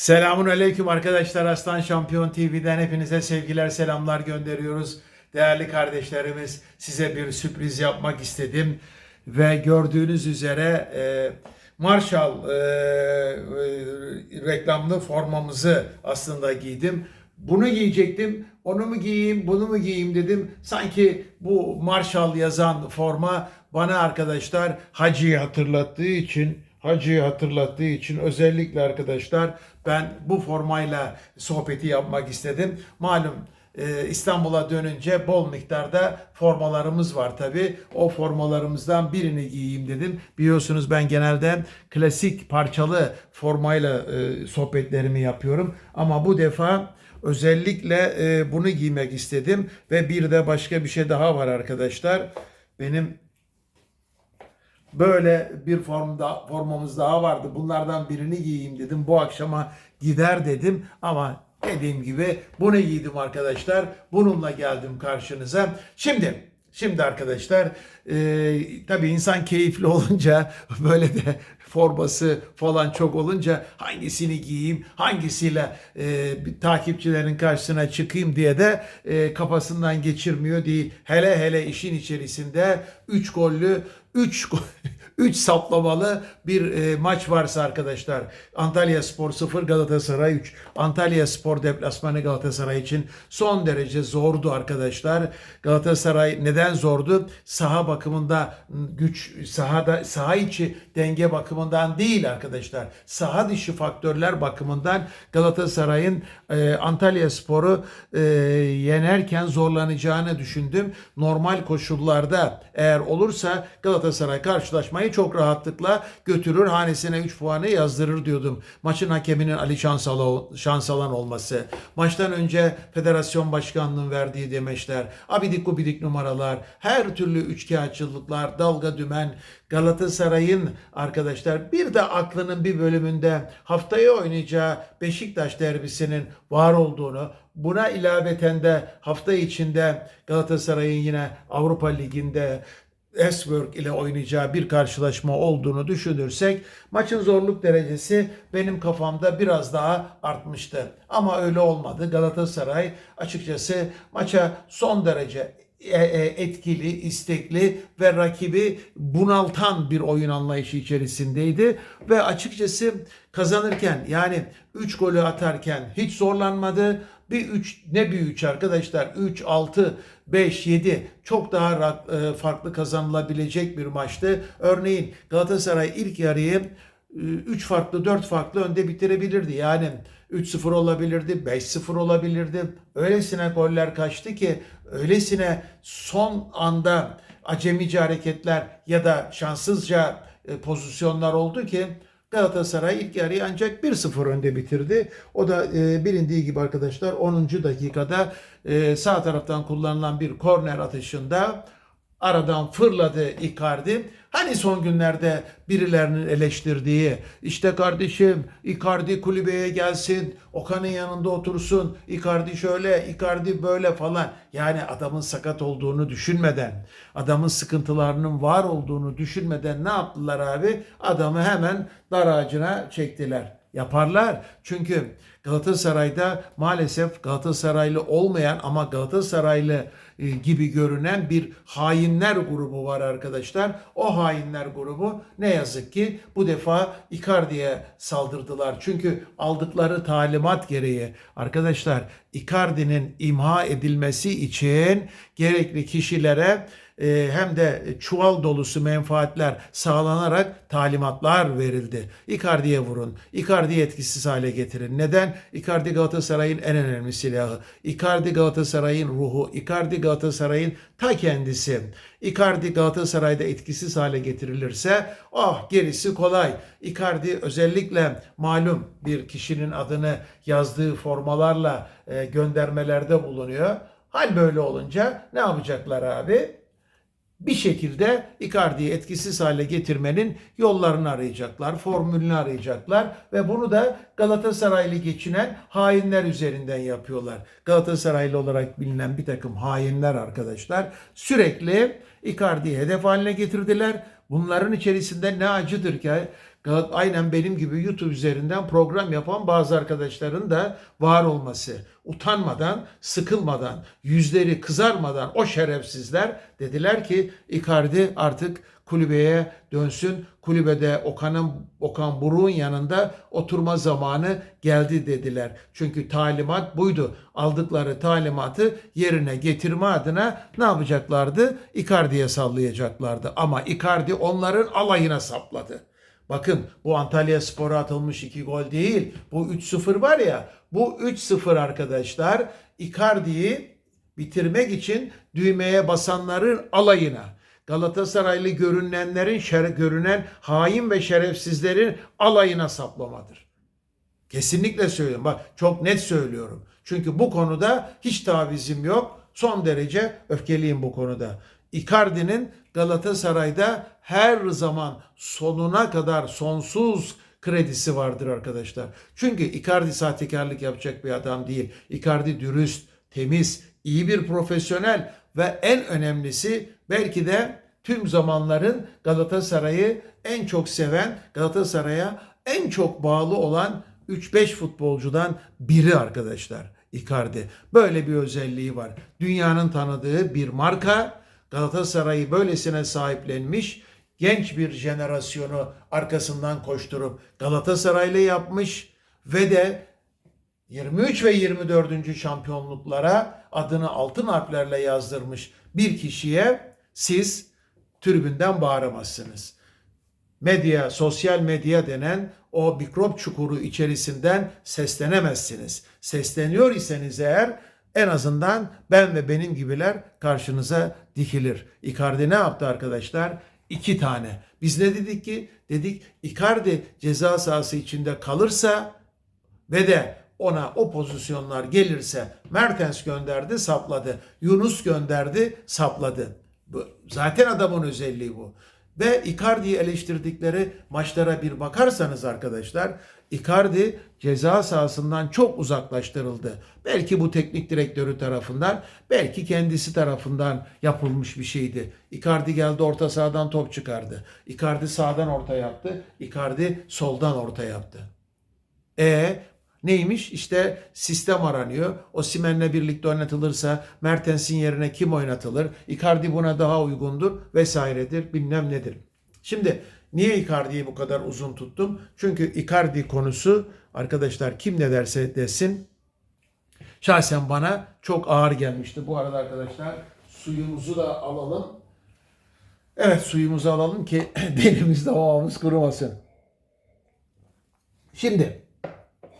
Selamun Aleyküm arkadaşlar. Aslan Şampiyon TV'den hepinize sevgiler, selamlar gönderiyoruz. Değerli kardeşlerimiz size bir sürpriz yapmak istedim. Ve gördüğünüz üzere e, Marshall e, e, reklamlı formamızı aslında giydim. Bunu giyecektim. Onu mu giyeyim, bunu mu giyeyim dedim. Sanki bu Marshall yazan forma bana arkadaşlar Hacı'yı hatırlattığı için Hacı'yı hatırlattığı için özellikle arkadaşlar ben bu formayla sohbeti yapmak istedim. Malum e, İstanbul'a dönünce bol miktarda formalarımız var tabi. O formalarımızdan birini giyeyim dedim. Biliyorsunuz ben genelde klasik parçalı formayla e, sohbetlerimi yapıyorum. Ama bu defa özellikle e, bunu giymek istedim. Ve bir de başka bir şey daha var arkadaşlar. Benim Böyle bir formda formamız daha vardı. Bunlardan birini giyeyim dedim. Bu akşama gider dedim ama dediğim gibi bunu giydim arkadaşlar. Bununla geldim karşınıza. Şimdi Şimdi arkadaşlar e, tabii insan keyifli olunca böyle de forması falan çok olunca hangisini giyeyim hangisiyle e, takipçilerin karşısına çıkayım diye de e, kafasından geçirmiyor değil. Hele hele işin içerisinde 3 gollü 3 3 saplamalı bir e, maç varsa arkadaşlar Antalya Spor 0 Galatasaray 3 Antalya Spor deplasmanı Galatasaray için son derece zordu arkadaşlar. Galatasaray neden zordu? Saha bakımında güç sahada saha içi denge bakımından değil arkadaşlar. Saha dışı faktörler bakımından Galatasaray'ın e, Antalya Spor'u e, yenerken zorlanacağını düşündüm. Normal koşullarda eğer olursa Galatasaray karşılaşmayı çok rahatlıkla götürür. Hanesine 3 puanı yazdırır diyordum. Maçın hakeminin Ali Şansalan, Şansalan olması. Maçtan önce federasyon başkanlığının verdiği demeçler. Abidik gubidik numaralar. Her türlü üçkağıtçılıklar, dalga dümen. Galatasaray'ın arkadaşlar bir de aklının bir bölümünde haftaya oynayacağı Beşiktaş derbisinin var olduğunu, buna ilaveten de hafta içinde Galatasaray'ın yine Avrupa Ligi'nde Esberg ile oynayacağı bir karşılaşma olduğunu düşünürsek maçın zorluk derecesi benim kafamda biraz daha artmıştı. Ama öyle olmadı. Galatasaray açıkçası maça son derece e, e, etkili, istekli ve rakibi bunaltan bir oyun anlayışı içerisindeydi ve açıkçası kazanırken yani 3 golü atarken hiç zorlanmadı. Bir 3 ne bir 3 arkadaşlar 3 6 5 7 çok daha e, farklı kazanılabilecek bir maçtı. Örneğin Galatasaray ilk yarıyı 3 farklı 4 farklı önde bitirebilirdi. Yani 3-0 olabilirdi, 5-0 olabilirdi. Öylesine goller kaçtı ki öylesine son anda acemice hareketler ya da şanssızca e, pozisyonlar oldu ki Galatasaray ilk yarıyı ancak 1-0 önde bitirdi. O da e, bilindiği gibi arkadaşlar 10. dakikada e, sağ taraftan kullanılan bir korner atışında aradan fırladı Icardi. Hani son günlerde birilerinin eleştirdiği işte kardeşim Icardi kulübeye gelsin, Okan'ın yanında otursun, Icardi şöyle, Icardi böyle falan. Yani adamın sakat olduğunu düşünmeden, adamın sıkıntılarının var olduğunu düşünmeden ne yaptılar abi? Adamı hemen dar ağacına çektiler. Yaparlar. Çünkü Galatasaray'da maalesef Galatasaraylı olmayan ama Galatasaraylı gibi görünen bir hainler grubu var arkadaşlar. O hainler grubu ne yazık ki bu defa Icardi'ye saldırdılar. Çünkü aldıkları talimat gereği arkadaşlar Icardi'nin imha edilmesi için gerekli kişilere e, hem de çuval dolusu menfaatler sağlanarak talimatlar verildi. Icardi'ye vurun. Icardi'yi etkisiz hale getirin. Neden? Icardi Galatasaray'ın en önemli silahı. Icardi Galatasaray'ın ruhu. Icardi Galatasaray'ın ta kendisi. Icardi Galatasaray'da etkisiz hale getirilirse ah gerisi kolay. Icardi özellikle malum bir kişinin adını yazdığı formalarla e, göndermelerde bulunuyor. Hal böyle olunca ne yapacaklar abi? Bir şekilde Icardi'yi etkisiz hale getirmenin yollarını arayacaklar, formülünü arayacaklar ve bunu da Galatasaraylı geçinen hainler üzerinden yapıyorlar. Galatasaraylı olarak bilinen bir takım hainler arkadaşlar sürekli Icardi'yi hedef haline getirdiler. Bunların içerisinde ne acıdır ki Aynen benim gibi YouTube üzerinden program yapan bazı arkadaşların da var olması. Utanmadan, sıkılmadan, yüzleri kızarmadan o şerefsizler dediler ki Icardi artık kulübeye dönsün. Kulübede Okan'ın Okan Buruk'un yanında oturma zamanı geldi dediler. Çünkü talimat buydu. Aldıkları talimatı yerine getirme adına ne yapacaklardı? Icardi'ye sallayacaklardı. Ama Icardi onların alayına sapladı. Bakın bu Antalya Spor'a atılmış iki gol değil. Bu 3-0 var ya bu 3-0 arkadaşlar Icardi'yi bitirmek için düğmeye basanların alayına. Galatasaraylı görünenlerin, şer, görünen hain ve şerefsizlerin alayına saplamadır. Kesinlikle söylüyorum. Bak çok net söylüyorum. Çünkü bu konuda hiç tavizim yok. Son derece öfkeliyim bu konuda. Icardi'nin Galatasaray'da her zaman sonuna kadar sonsuz kredisi vardır arkadaşlar. Çünkü Icardi sahtekarlık yapacak bir adam değil. Icardi dürüst, temiz, iyi bir profesyonel ve en önemlisi belki de tüm zamanların Galatasaray'ı en çok seven, Galatasaray'a en çok bağlı olan 3-5 futbolcudan biri arkadaşlar Icardi. Böyle bir özelliği var. Dünyanın tanıdığı bir marka Galatasaray'ı böylesine sahiplenmiş genç bir jenerasyonu arkasından koşturup Galatasaray'la yapmış ve de 23 ve 24. şampiyonluklara adını altın harflerle yazdırmış bir kişiye siz tribünden bağıramazsınız. Medya, sosyal medya denen o mikrop çukuru içerisinden seslenemezsiniz. Sesleniyor iseniz eğer en azından ben ve benim gibiler karşınıza dikilir. Icardi ne yaptı arkadaşlar? İki tane. Biz ne dedik ki? Dedik Icardi ceza sahası içinde kalırsa ve de ona o pozisyonlar gelirse Mertens gönderdi sapladı. Yunus gönderdi sapladı. Zaten adamın özelliği bu. Ve Icardi'yi eleştirdikleri maçlara bir bakarsanız arkadaşlar Icardi ceza sahasından çok uzaklaştırıldı. Belki bu teknik direktörü tarafından, belki kendisi tarafından yapılmış bir şeydi. Icardi geldi orta sahadan top çıkardı. Icardi sağdan orta yaptı. Icardi soldan orta yaptı. E neymiş? İşte sistem aranıyor. O Simen'le birlikte oynatılırsa Mertens'in yerine kim oynatılır? Icardi buna daha uygundur vesairedir bilmem nedir. Şimdi niye Icardi'yi bu kadar uzun tuttum? Çünkü Icardi konusu arkadaşlar kim ne derse desin şahsen bana çok ağır gelmişti. Bu arada arkadaşlar suyumuzu da alalım. Evet suyumuzu alalım ki dilimizde havamız kurumasın. Şimdi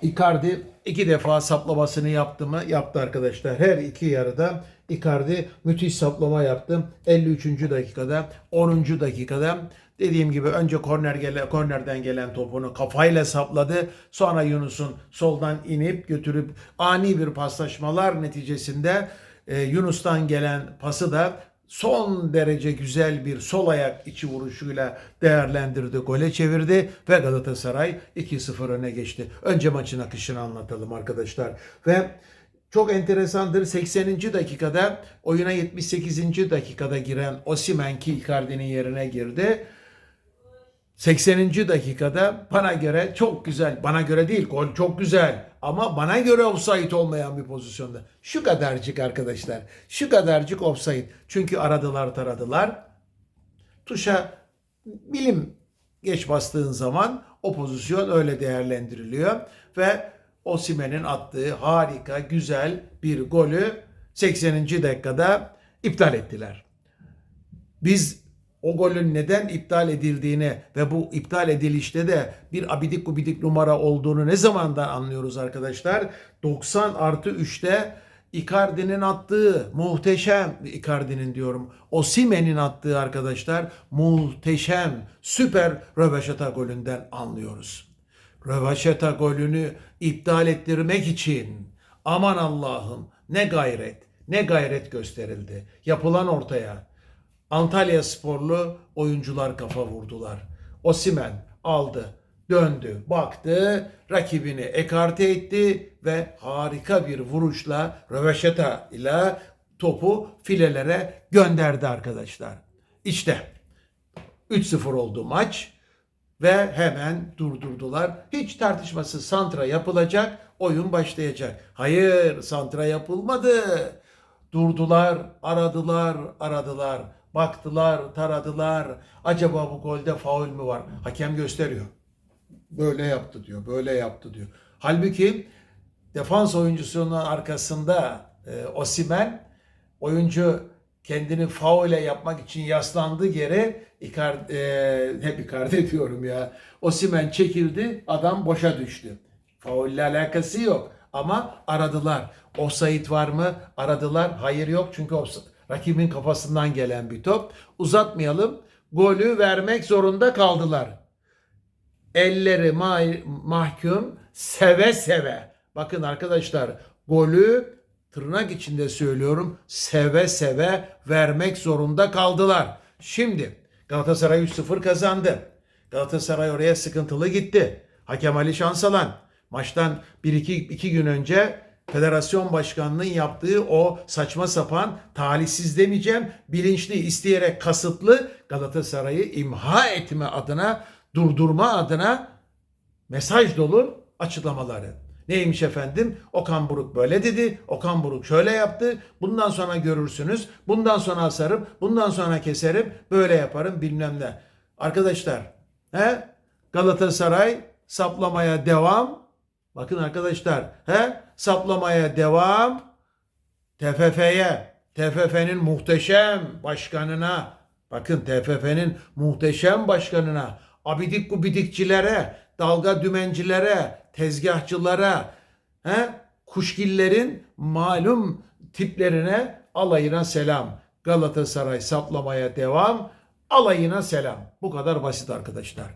Icardi iki defa saplamasını yaptı mı? Yaptı arkadaşlar. Her iki yarıda Icardi müthiş saplama yaptı. 53. dakikada, 10. dakikada dediğim gibi önce korner gele, kornerden gelen topunu kafayla sapladı. Sonra Yunus'un soldan inip götürüp ani bir paslaşmalar neticesinde e, Yunus'tan gelen pası da son derece güzel bir sol ayak içi vuruşuyla değerlendirdi, gole çevirdi ve Galatasaray 2-0 öne geçti. Önce maçın akışını anlatalım arkadaşlar. Ve çok enteresandır 80. dakikada oyuna 78. dakikada giren Osimhen ki Icardi'nin yerine girdi. 80. dakikada bana göre çok güzel, bana göre değil gol çok güzel ama bana göre offside olmayan bir pozisyonda. Şu kadarcık arkadaşlar, şu kadarcık offside. Çünkü aradılar taradılar. Tuşa bilim geç bastığın zaman o pozisyon öyle değerlendiriliyor ve Osimhen'in attığı harika, güzel bir golü 80. dakikada iptal ettiler. Biz o golün neden iptal edildiğini ve bu iptal edilişte de bir abidik gubidik numara olduğunu ne zamandan anlıyoruz arkadaşlar? 90 artı 3'te Icardi'nin attığı muhteşem Icardi'nin diyorum Osimen'in attığı arkadaşlar muhteşem süper röveşata golünden anlıyoruz. Röveşata golünü iptal ettirmek için aman Allah'ım ne gayret ne gayret gösterildi. Yapılan ortaya Antalya sporlu oyuncular kafa vurdular. Osimen aldı, döndü, baktı, rakibini ekarte etti ve harika bir vuruşla röveşata ile topu filelere gönderdi arkadaşlar. İşte 3-0 oldu maç. ve hemen durdurdular. Hiç tartışması santra yapılacak, oyun başlayacak. Hayır, santra yapılmadı. Durdular, aradılar, aradılar. Baktılar, taradılar. Acaba bu golde faul mü var? Hakem gösteriyor. Böyle yaptı diyor, böyle yaptı diyor. Halbuki defans oyuncusunun arkasında e, Osimen oyuncu kendini faule yapmak için yaslandı yere Icardi, e, hep Icardi diyorum ya. Osimen çekildi, adam boşa düştü. Faulle alakası yok ama aradılar. Offside var mı? Aradılar. Hayır yok çünkü offside- rakibin kafasından gelen bir top. Uzatmayalım. Golü vermek zorunda kaldılar elleri ma- mahkum seve seve. Bakın arkadaşlar golü tırnak içinde söylüyorum seve seve vermek zorunda kaldılar. Şimdi Galatasaray 3-0 kazandı. Galatasaray oraya sıkıntılı gitti. Hakem Ali Şansalan maçtan 1-2 gün önce federasyon başkanının yaptığı o saçma sapan talihsiz demeyeceğim bilinçli isteyerek kasıtlı Galatasaray'ı imha etme adına durdurma adına mesaj dolu açıklamaları. Neymiş efendim? Okan Buruk böyle dedi. Okan Buruk şöyle yaptı. Bundan sonra görürsünüz. Bundan sonra asarım. Bundan sonra keserim. Böyle yaparım bilmem ne. Arkadaşlar he? Galatasaray saplamaya devam. Bakın arkadaşlar he? Saplamaya devam. TFF'ye, TFF'nin muhteşem başkanına, bakın TFF'nin muhteşem başkanına, abidik gubidikçilere, dalga dümencilere, tezgahçılara, he, kuşgillerin malum tiplerine alayına selam. Galatasaray saplamaya devam, alayına selam. Bu kadar basit arkadaşlar.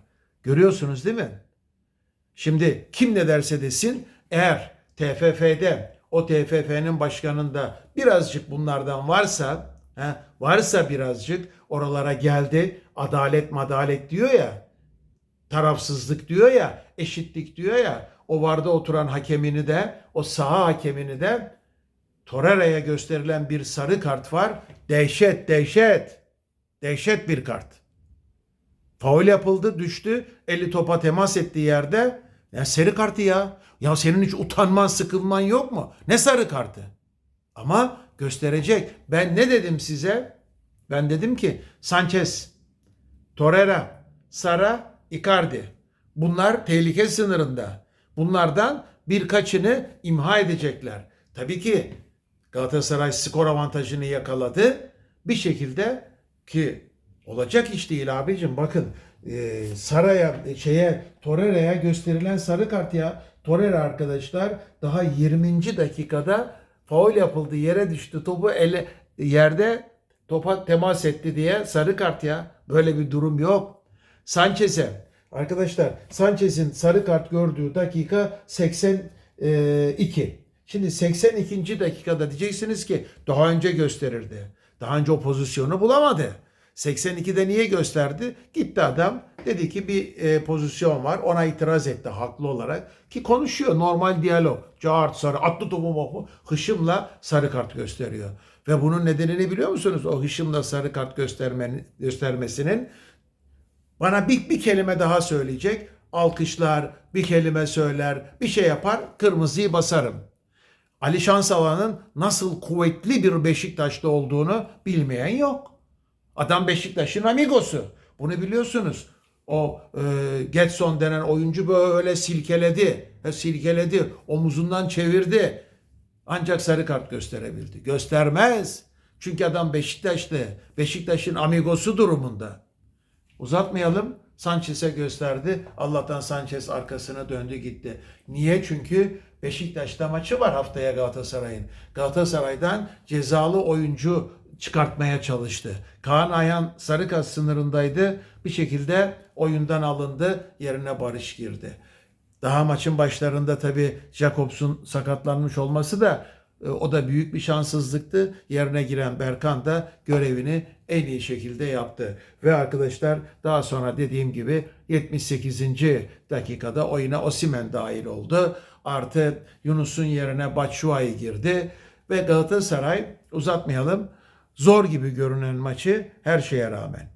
Görüyorsunuz değil mi? Şimdi kim ne derse desin eğer TFF'de o TFF'nin başkanında birazcık bunlardan varsa he, varsa birazcık oralara geldi adalet madalet diyor ya tarafsızlık diyor ya eşitlik diyor ya o varda oturan hakemini de o saha hakemini de Torreira'ya gösterilen bir sarı kart var. Dehşet dehşet dehşet bir kart. Faul yapıldı, düştü. Eli topa temas ettiği yerde. Ya sarı kartı ya. Ya senin hiç utanman, sıkılman yok mu? Ne sarı kartı? Ama gösterecek. Ben ne dedim size? Ben dedim ki Sanchez, Torreira, Sara, Icardi. Bunlar tehlike sınırında. Bunlardan birkaçını imha edecekler. Tabii ki Galatasaray skor avantajını yakaladı. Bir şekilde ki olacak iş değil abicim. Bakın e, Saray'a şeye Torreira'ya gösterilen sarı kart ya. Torreira arkadaşlar daha 20. dakikada faul yapıldı. Yere düştü. Topu ele yerde topa temas etti diye sarı kart ya. Böyle bir durum yok. Sanchez'e arkadaşlar Sanchez'in sarı kart gördüğü dakika 82. Şimdi 82. dakikada diyeceksiniz ki daha önce gösterirdi. Daha önce o pozisyonu bulamadı. 82'de niye gösterdi? Gitti adam dedi ki bir e, pozisyon var ona itiraz etti haklı olarak ki konuşuyor normal diyalog. Cart sarı attı topu mopu hışımla sarı kart gösteriyor. Ve bunun nedenini biliyor musunuz? O hışımla sarı kart göstermenin, göstermesinin bana bir, bir kelime daha söyleyecek. Alkışlar, bir kelime söyler, bir şey yapar, kırmızıyı basarım. Ali Şansalan'ın nasıl kuvvetli bir Beşiktaş'ta olduğunu bilmeyen yok. Adam Beşiktaş'ın amigosu. Bunu biliyorsunuz. O e, Getson denen oyuncu böyle silkeledi. E, silkeledi. Omuzundan çevirdi. Ancak sarı kart gösterebildi. Göstermez. Çünkü adam Beşiktaş'ta. Beşiktaş'ın amigosu durumunda. Uzatmayalım. Sanchez'e gösterdi. Allah'tan Sanchez arkasına döndü gitti. Niye? Çünkü Beşiktaş'ta maçı var haftaya Galatasaray'ın. Galatasaray'dan cezalı oyuncu çıkartmaya çalıştı. Kaan Ayhan Sarıkas sınırındaydı. Bir şekilde oyundan alındı. Yerine Barış girdi. Daha maçın başlarında tabii Jacobs'un sakatlanmış olması da e, o da büyük bir şanssızlıktı. Yerine giren Berkan da görevini en iyi şekilde yaptı. Ve arkadaşlar daha sonra dediğim gibi 78. dakikada oyuna Osimen dahil oldu. Artı Yunus'un yerine Batshuayi girdi. Ve Galatasaray uzatmayalım zor gibi görünen maçı her şeye rağmen,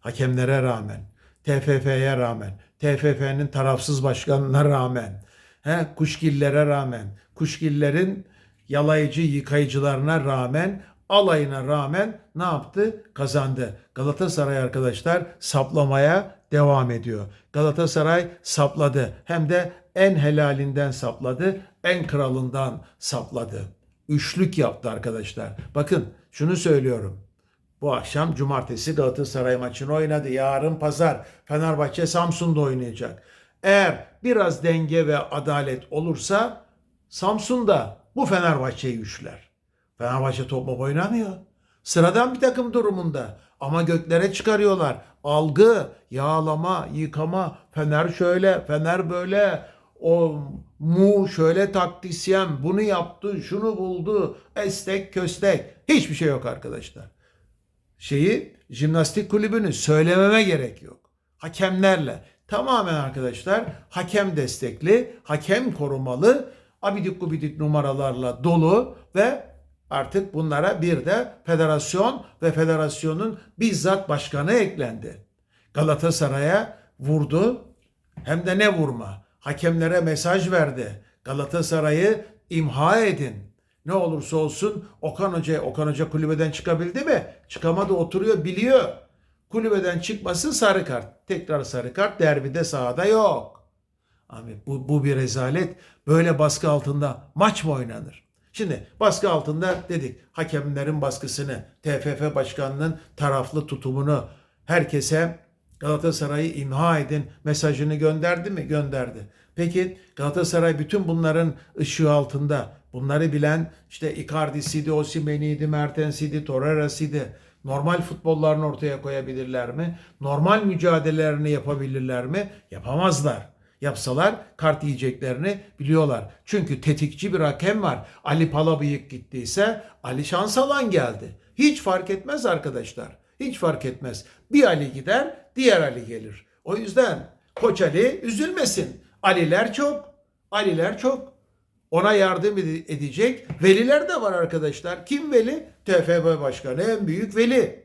hakemlere rağmen, TFF'ye rağmen TFF'nin tarafsız başkanına rağmen, he, kuşgillere rağmen, kuşgillerin yalayıcı yıkayıcılarına rağmen, alayına rağmen ne yaptı? Kazandı. Galatasaray arkadaşlar saplamaya devam ediyor. Galatasaray sapladı. Hem de en helalinden sapladı, en kralından sapladı. Üçlük yaptı arkadaşlar. Bakın şunu söylüyorum. Bu akşam cumartesi Galatasaray maçını oynadı. Yarın pazar Fenerbahçe Samsun'da oynayacak. Eğer biraz denge ve adalet olursa Samsun da bu Fenerbahçe'yi üçler. Fenerbahçe top oynamıyor. Sıradan bir takım durumunda. Ama göklere çıkarıyorlar. Algı, yağlama, yıkama, Fener şöyle, Fener böyle, o mu şöyle taktisyen bunu yaptı, şunu buldu, estek köstek. Hiçbir şey yok arkadaşlar şeyi jimnastik kulübünü söylememe gerek yok. Hakemlerle tamamen arkadaşlar hakem destekli, hakem korumalı, abidik gubidik numaralarla dolu ve artık bunlara bir de federasyon ve federasyonun bizzat başkanı eklendi. Galatasaray'a vurdu hem de ne vurma. Hakemlere mesaj verdi. Galatasaray'ı imha edin. Ne olursa olsun Okan Hoca, Okan Hoca kulübeden çıkabildi mi? Çıkamadı oturuyor biliyor. Kulübeden çıkması sarı kart. Tekrar sarı kart derbide sahada yok. Abi bu, bu bir rezalet. Böyle baskı altında maç mı oynanır? Şimdi baskı altında dedik hakemlerin baskısını, TFF başkanının taraflı tutumunu herkese Galatasaray'ı imha edin mesajını gönderdi mi? Gönderdi. Peki Galatasaray bütün bunların ışığı altında bunları bilen işte Icardi'siydi, Osimhen'iydi, Mertens'iydi, Torreira'sıydı. Normal futbollarını ortaya koyabilirler mi? Normal mücadelelerini yapabilirler mi? Yapamazlar. Yapsalar kart yiyeceklerini biliyorlar. Çünkü tetikçi bir hakem var. Ali Palabıyık gittiyse Ali Şansalan geldi. Hiç fark etmez arkadaşlar. Hiç fark etmez. Bir Ali gider, diğer Ali gelir. O yüzden Koç Ali üzülmesin. Aliler çok. Aliler çok. Ona yardım ede- edecek veliler de var arkadaşlar. Kim veli? TFF Başkanı en büyük veli.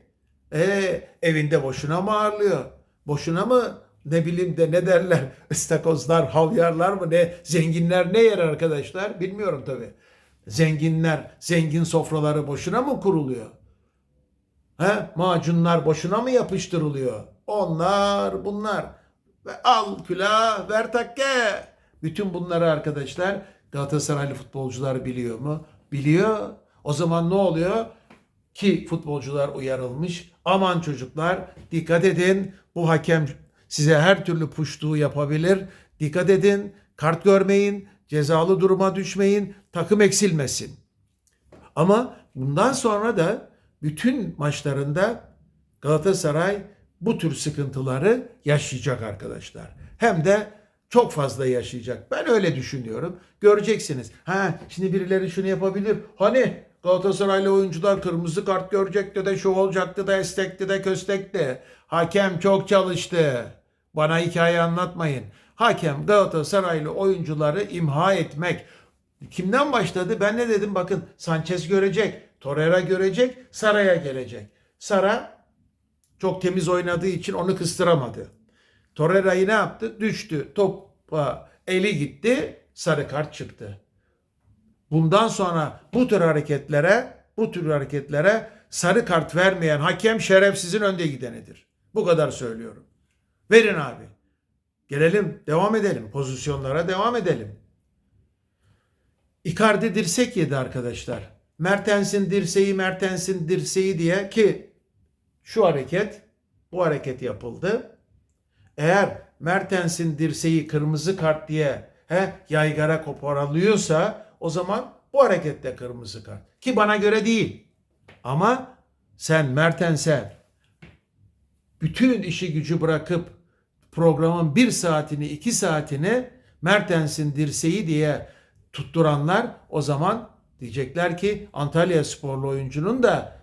E, evinde boşuna mı ağırlıyor? Boşuna mı ne bileyim de ne derler ıstakozlar, havyarlar mı ne zenginler ne yer arkadaşlar bilmiyorum tabi. Zenginler, zengin sofraları boşuna mı kuruluyor? He? Macunlar boşuna mı yapıştırılıyor? Onlar bunlar. Ve al külah ver takke. Bütün bunları arkadaşlar Galatasaraylı futbolcular biliyor mu? Biliyor. O zaman ne oluyor? Ki futbolcular uyarılmış. Aman çocuklar dikkat edin. Bu hakem size her türlü puştuğu yapabilir. Dikkat edin. Kart görmeyin. Cezalı duruma düşmeyin. Takım eksilmesin. Ama bundan sonra da bütün maçlarında Galatasaray bu tür sıkıntıları yaşayacak arkadaşlar. Hem de çok fazla yaşayacak. Ben öyle düşünüyorum. Göreceksiniz. Ha şimdi birileri şunu yapabilir. Hani Galatasaraylı oyuncular kırmızı kart görecekti de şu olacaktı da estekti de köstekti. Hakem çok çalıştı. Bana hikaye anlatmayın. Hakem Galatasaraylı oyuncuları imha etmek. Kimden başladı? Ben ne dedim? Bakın Sanchez görecek, Torreira görecek, Sara'ya gelecek. Sara çok temiz oynadığı için onu kıstıramadı. Torreira'yı ne yaptı? Düştü. Topa eli gitti. Sarı kart çıktı. Bundan sonra bu tür hareketlere bu tür hareketlere sarı kart vermeyen hakem şerefsizin önde gidenidir. Bu kadar söylüyorum. Verin abi. Gelelim, devam edelim. Pozisyonlara devam edelim. Icardi dirsek yedi arkadaşlar. Mertens'in dirseği, Mertens'in dirseği diye ki şu hareket, bu hareket yapıldı. Eğer Mertens'in dirseği kırmızı kart diye he, yaygara koparılıyorsa o zaman bu harekette kırmızı kart. Ki bana göre değil. Ama sen Mertens'e bütün işi gücü bırakıp programın bir saatini iki saatini Mertens'in dirseği diye tutturanlar o zaman diyecekler ki Antalya sporlu oyuncunun da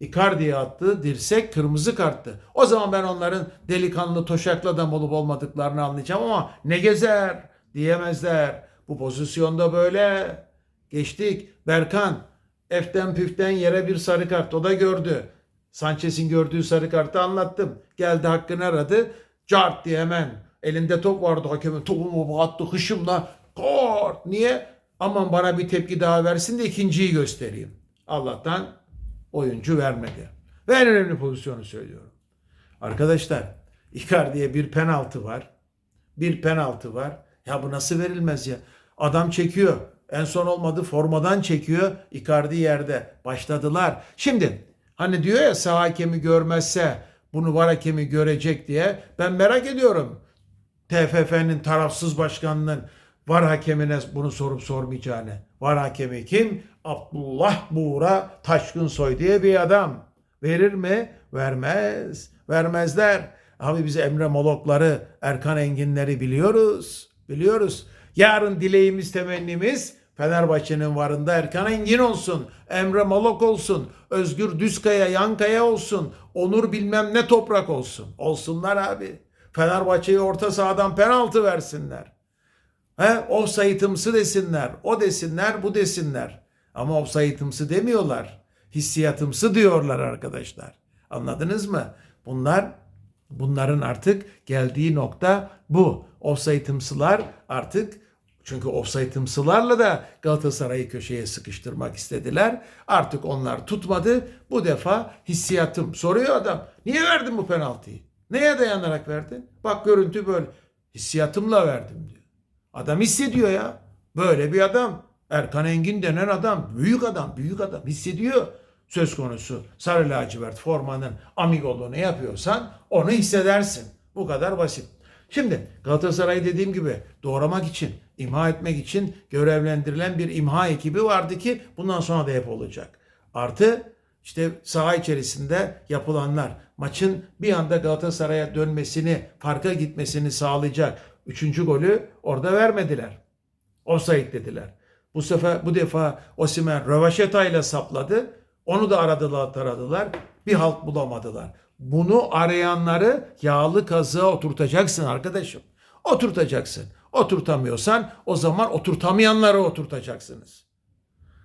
Icardi'ye attığı dirsek kırmızı karttı. O zaman ben onların delikanlı toşaklı adam olup olmadıklarını anlayacağım ama ne gezer diyemezler. Bu pozisyonda böyle geçtik. Berkan eften püften yere bir sarı kart o da gördü. Sanchez'in gördüğü sarı kartı anlattım. Geldi hakkını aradı. Cart diye hemen elinde top vardı hakemin topumu attı hışımla. Kort. Niye? Aman bana bir tepki daha versin de ikinciyi göstereyim. Allah'tan oyuncu vermedi. Ve en önemli pozisyonu söylüyorum. Arkadaşlar Icardi'ye bir penaltı var. Bir penaltı var. Ya bu nasıl verilmez ya? Adam çekiyor. En son olmadı formadan çekiyor. Icardi yerde. Başladılar. Şimdi hani diyor ya sağ hakemi görmezse bunu var hakemi görecek diye. Ben merak ediyorum. TFF'nin tarafsız başkanının var hakemine bunu sorup sormayacağını. Var hakemi kim? Abdullah Buğra Taşkınsoy diye bir adam. Verir mi? Vermez. Vermezler. Abi biz Emre Molokları, Erkan Enginleri biliyoruz. Biliyoruz. Yarın dileğimiz, temennimiz Fenerbahçe'nin varında Erkan Engin olsun, Emre Molok olsun, Özgür Düzkaya, Yankaya olsun, Onur bilmem ne toprak olsun. Olsunlar abi. Fenerbahçe'yi orta sahadan penaltı versinler. He, offside'ımsı desinler, o desinler, bu desinler. Ama offside'ımsı demiyorlar. Hissiyatımsı diyorlar arkadaşlar. Anladınız mı? Bunlar bunların artık geldiği nokta bu. Offside'ımsılar artık çünkü offside'ımsılarla da Galatasaray'ı köşeye sıkıştırmak istediler. Artık onlar tutmadı. Bu defa hissiyatım. Soruyor adam. Niye verdin bu penaltıyı? Neye dayanarak verdin? Bak görüntü böyle. Hissiyatımla verdim diyor. Adam hissediyor ya. Böyle bir adam. Erkan Engin denen adam. Büyük adam. Büyük adam. Hissediyor. Söz konusu sarı lacivert formanın amigoluğunu yapıyorsan onu hissedersin. Bu kadar basit. Şimdi Galatasaray dediğim gibi doğramak için, imha etmek için görevlendirilen bir imha ekibi vardı ki bundan sonra da hep olacak. Artı işte saha içerisinde yapılanlar maçın bir anda Galatasaray'a dönmesini, farka gitmesini sağlayacak üçüncü golü orada vermediler. Offside dediler. Bu sefer bu defa Osimhen rövaşeta ile sapladı. Onu da aradılar taradılar. Bir halt bulamadılar. Bunu arayanları yağlı kazığa oturtacaksın arkadaşım. Oturtacaksın. Oturtamıyorsan o zaman oturtamayanları oturtacaksınız.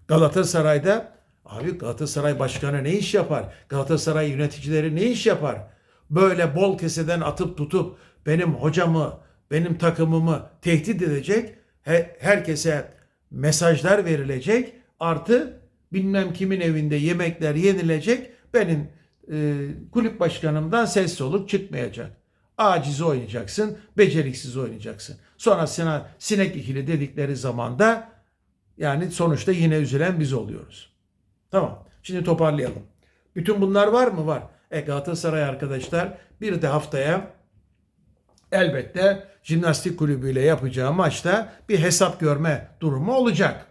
Galatasaray'da abi Galatasaray başkanı ne iş yapar? Galatasaray yöneticileri ne iş yapar? Böyle bol keseden atıp tutup benim hocamı, benim takımımı tehdit edecek, he- herkese mesajlar verilecek, artı bilmem kimin evinde yemekler yenilecek, benim e, kulüp başkanımdan ses soluk çıkmayacak. Aciz oynayacaksın, beceriksiz oynayacaksın. Sonra sana sinek ikili dedikleri zaman da yani sonuçta yine üzülen biz oluyoruz. Tamam. Şimdi toparlayalım. Bütün bunlar var mı? Var. E Galatasaray arkadaşlar bir de haftaya elbette jimnastik kulübüyle yapacağı maçta bir hesap görme durumu olacak.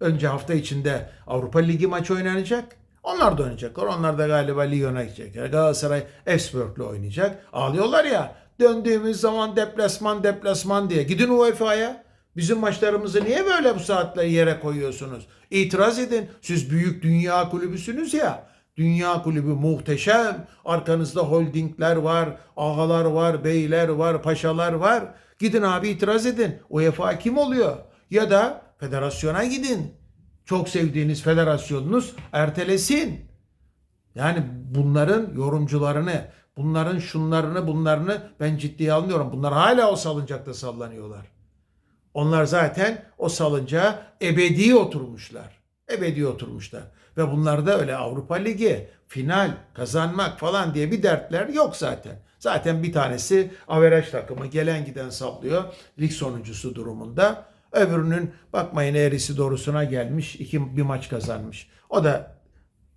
Önce hafta içinde Avrupa Ligi maçı oynanacak. Onlar da oynayacaklar. Onlar da galiba Lyon'a gidecekler. Galatasaray Efsburg'la oynayacak. Ağlıyorlar ya. Döndüğümüz zaman deplasman deplasman diye. Gidin UEFA'ya. Bizim maçlarımızı niye böyle bu saatte yere koyuyorsunuz? İtiraz edin. Siz büyük dünya kulübüsünüz ya. Dünya kulübü muhteşem. Arkanızda holdingler var, ağalar var, beyler var, paşalar var. Gidin abi itiraz edin. UEFA kim oluyor? Ya da federasyona gidin. Çok sevdiğiniz federasyonunuz ertelesin. Yani bunların yorumcularını, bunların şunlarını, bunlarını ben ciddiye almıyorum. Bunlar hala o salıncakta sallanıyorlar. Onlar zaten o salıncağa ebedi oturmuşlar. Ebedi oturmuşlar. Ve bunlarda öyle Avrupa Ligi, final, kazanmak falan diye bir dertler yok zaten. Zaten bir tanesi averaj takımı gelen giden saplıyor lig sonuncusu durumunda. Öbürünün bakmayın eğrisi doğrusuna gelmiş iki bir maç kazanmış. O da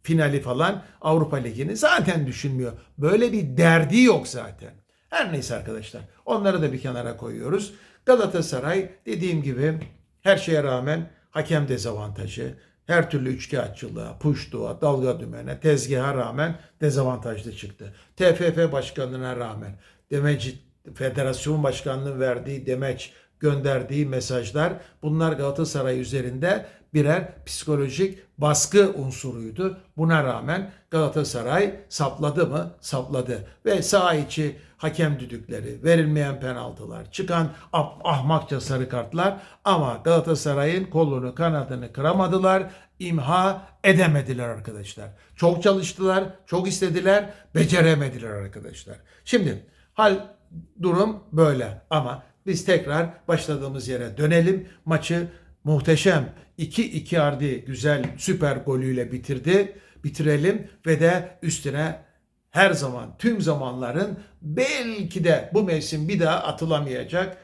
finali falan Avrupa Ligi'ni zaten düşünmüyor. Böyle bir derdi yok zaten. Her neyse arkadaşlar onları da bir kenara koyuyoruz. Galatasaray dediğim gibi her şeye rağmen hakem dezavantajı, her türlü üçkağıtçılığa, puştuğa, dalga dümene, tezgaha rağmen dezavantajlı çıktı. TFF başkanlığına rağmen, demeci federasyon başkanlığının verdiği demeç, gönderdiği mesajlar bunlar Galatasaray üzerinde birer psikolojik baskı unsuruydu. Buna rağmen Galatasaray sapladı mı? Sapladı. Ve saha içi hakem düdükleri, verilmeyen penaltılar, çıkan ah- ahmakça sarı kartlar ama Galatasaray'ın kolunu kanadını kıramadılar, imha edemediler arkadaşlar. Çok çalıştılar, çok istediler, beceremediler arkadaşlar. Şimdi hal durum böyle. Ama biz tekrar başladığımız yere dönelim. Maçı muhteşem 2-2 Ardi güzel süper golüyle bitirdi. Bitirelim ve de üstüne her zaman tüm zamanların belki de bu mevsim bir daha atılamayacak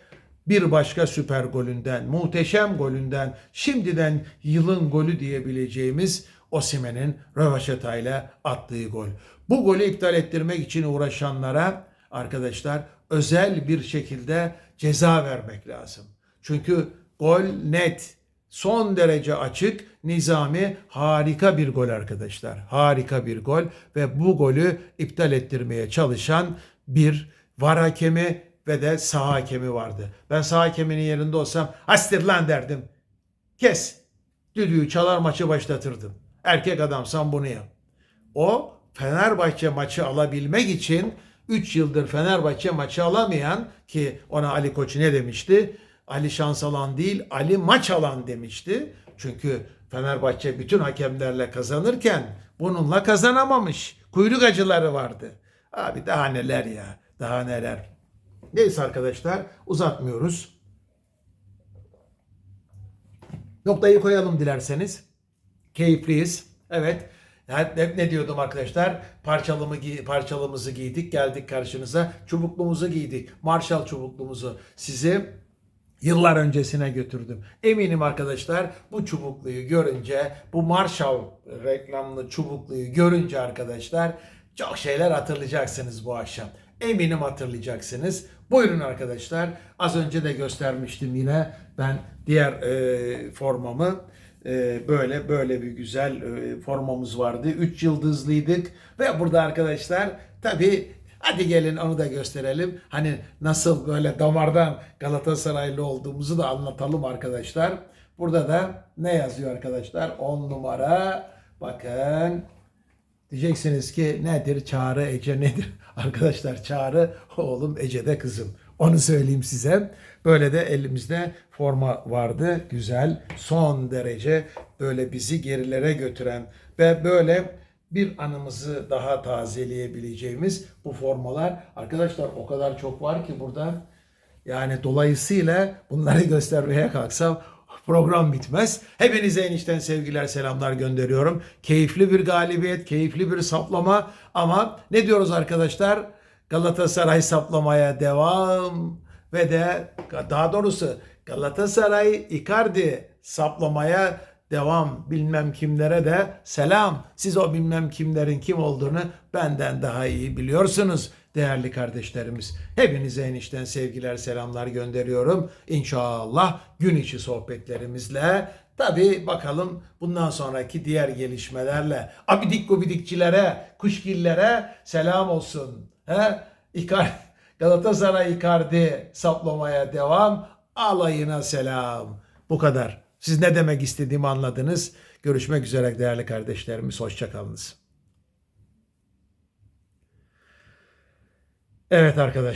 bir başka süper golünden, muhteşem golünden, şimdiden yılın golü diyebileceğimiz Osimen'in rövaşatayla attığı gol. Bu golü iptal ettirmek için uğraşanlara arkadaşlar özel bir şekilde ceza vermek lazım. Çünkü gol net, son derece açık, nizami harika bir gol arkadaşlar. Harika bir gol ve bu golü iptal ettirmeye çalışan bir var hakemi ve de sağ hakemi vardı. Ben sağ hakeminin yerinde olsam astir lan derdim. Kes. Düdüğü çalar maçı başlatırdım. Erkek adamsan bunu yap. O Fenerbahçe maçı alabilmek için 3 yıldır Fenerbahçe maçı alamayan ki ona Ali Koç ne demişti? Ali şans alan değil Ali maç alan demişti. Çünkü Fenerbahçe bütün hakemlerle kazanırken bununla kazanamamış. Kuyruk acıları vardı. Abi daha neler ya daha neler. Neyse arkadaşlar uzatmıyoruz. Noktayı koyalım dilerseniz. Keyifliyiz. Evet. Hep ne diyordum arkadaşlar? Parçalımı parçalımızı giydik, geldik karşınıza. Çubuklumuzu giydik. Marshall çubuklumuzu. Sizi yıllar öncesine götürdüm. Eminim arkadaşlar bu çubukluyu görünce, bu Marshall reklamlı çubukluyu görünce arkadaşlar çok şeyler hatırlayacaksınız bu akşam. Eminim hatırlayacaksınız. Buyurun arkadaşlar. Az önce de göstermiştim yine ben diğer e, formamı. E, böyle böyle bir güzel e, formamız vardı. 3 yıldızlıydık ve burada arkadaşlar tabii hadi gelin onu da gösterelim. Hani nasıl böyle damardan Galatasaraylı olduğumuzu da anlatalım arkadaşlar. Burada da ne yazıyor arkadaşlar? 10 numara. Bakın Diyeceksiniz ki nedir Çağrı Ece nedir? Arkadaşlar Çağrı oğlum Ece de kızım. Onu söyleyeyim size. Böyle de elimizde forma vardı. Güzel, son derece böyle bizi gerilere götüren ve böyle bir anımızı daha tazeleyebileceğimiz bu formalar. Arkadaşlar o kadar çok var ki burada. Yani dolayısıyla bunları göstermeye kalksam program bitmez. Hepinize enişten sevgiler selamlar gönderiyorum. Keyifli bir galibiyet, keyifli bir saplama ama ne diyoruz arkadaşlar? Galatasaray saplamaya devam ve de daha doğrusu Galatasaray Icardi saplamaya devam bilmem kimlere de selam. Siz o bilmem kimlerin kim olduğunu benden daha iyi biliyorsunuz değerli kardeşlerimiz. Hepinize enişten sevgiler selamlar gönderiyorum. İnşallah gün içi sohbetlerimizle tabi bakalım bundan sonraki diğer gelişmelerle abidik gubidikçilere, kuşgillere selam olsun. He? İkar, Galatasaray Icardi saplamaya devam. Alayına selam. Bu kadar. Siz ne demek istediğimi anladınız. Görüşmek üzere değerli kardeşlerimiz. Hoşçakalınız. Evet arkadaşlar.